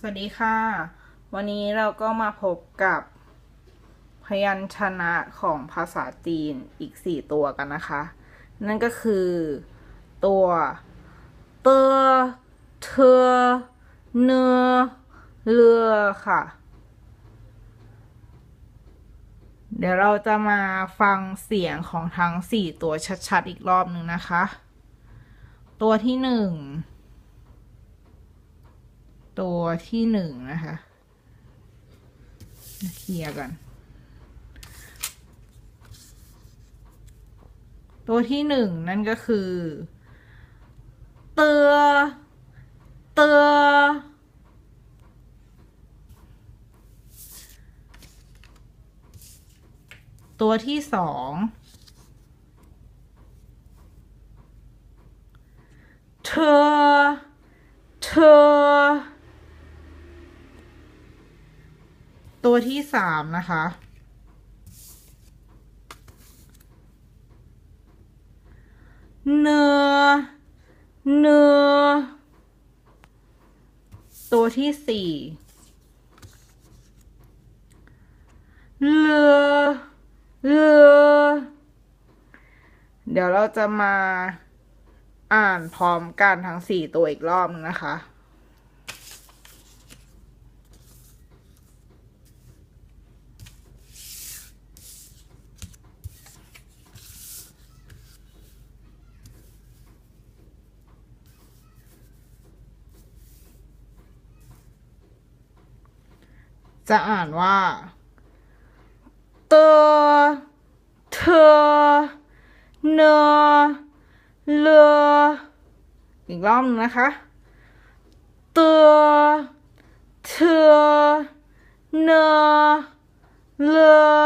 สวัสดีค่ะ วันนี้เราก็มาพบกับพยัญชนะของภาษาจีนอีกสี่ตัวกันนะคะ นั่นก็คือ ตัวเตอเธอเนอเรือค่ะ เดี๋ยวเราจะมาฟังเสียงของทั้งสี่ตัวชัดๆ อีกรอบหนึ่งนะคะ ตัวที่หนึ่ง ตัวที่หนึ่งนะคะเคลียร์กันตัวที่หนึ่งนั่นก็คือ เตือ เตือ ตัวที่สองเธอ เธอ ตัวที่สามนะคะ เนื้อ เนื้อ ตัวที่สี่เรือเรือเดี๋ยวเราจะมาอ่านพร้อมกันทั้งสี่ตัวอีกรอบนึงนะคะ จะอ่านว่าเตอเธอเนอเลออีกรอบหนึงนะคะเตอเธอเนอเลอ